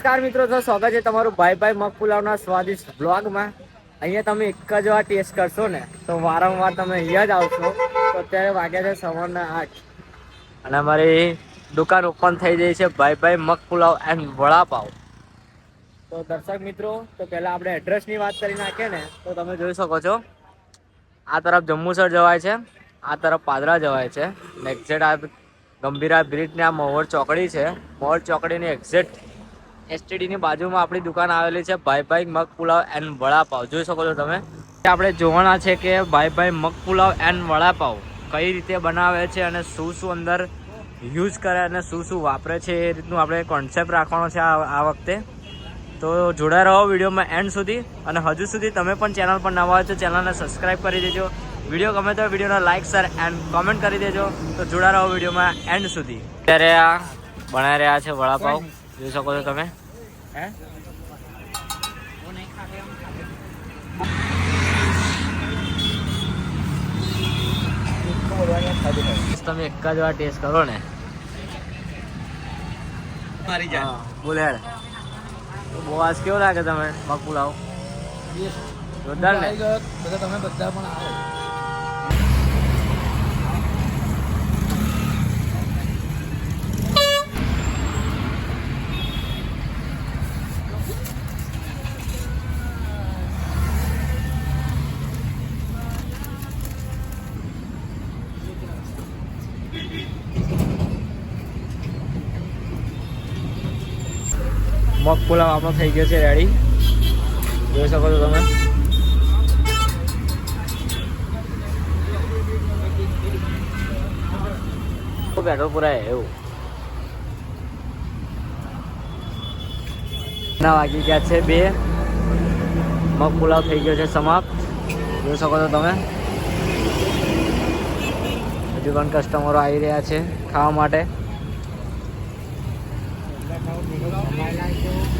નમસ્કાર મિત્રો, તો સ્વાગત છે તમારું ભાઈ ભાઈ મગ પુલાવના સ્વાદિષ્ટ બ્લોગમાં અહીંયા તમે એક જ વાર ટેસ્ટ કરશો ને, તો વારંવાર તમે અહીંયા જ આવશો. તો અત્યારે વાગ્યા છે સવારના આઠ. અને અમારી દુકાન ઓપન થઈ જાય છે ભાઈ ભાઈ મગ પુલાવ એન્ડ વડાપાવ. તો દર્શક મિત્રો, તો પહેલાં આપણે એડ્રેસની વાત કરી નાખીએ ને, તો તમે જોઈ શકો છો. આ તરફ જંબુસર જવાય છે, આ તરફ પાદરા જવાય છે. ને એક્ઝેક્ટ આ ગંભીરા બ્રિજને આ મહોર ચોકડી છે. મહોર ચોકડીની એક્ઝેક્ટ એસટીડીની બાજુમાં આપણી દુકાન આવેલી છે ભાઈ ભાઈ મગ પુલાવ એન્ડ વડાપાવ જોઈ શકો છો તમે? આપણે જોવાના છે કે ભાઈ ભાઈ મગ પુલાવ એન્ડ વડાપાવ કઈ રીતે બનાવે છે અને શું શું અંદર યુઝ કરે અને શું શું વાપરે છે એ રીતનું આપણે કોન્સેપ્ટ રાખવાનો છે આ વખતે. તો જોડાઈ રહો વિડીયોમાં એન્ડ સુધી અને હજુ સુધી તમે પણ ચેનલ પર નવા તો ચેનલને સબસ્ક્રાઈબ કરી દેજો. વીડિયો ગમે તો વિડીયોને લાઇક શેર એન્ડ કોમેન્ટ કરી દેજો. તો જોડા રહો વિડીયોમાં એન્ડ સુધી. અત્યારે આ બનાવી રહ્યા છે વડાપાવ જોઈ શકો છો તમે. હે? તમે એક જ વાર ટેસ્ટ કરો ને. મારી જાય. હા, બોલ કેવો લાગે તમે મગ પુલાવ જોરદાર ને? બધા તમે બધા પણ આવો. મગ પુલાવ આપણો થઈ ગયો છે રેડી જોઈ શકો છો તમે. પેટ્રોલ પુરાય, એવું. ના વાગી ગયા છે બે. મગ થઈ ગયો છે સમાપ્ત. જોઈ શકો છો તમે. હજુ કસ્ટમરો આવી રહ્યા છે ખાવા માટે. 你们都还来哟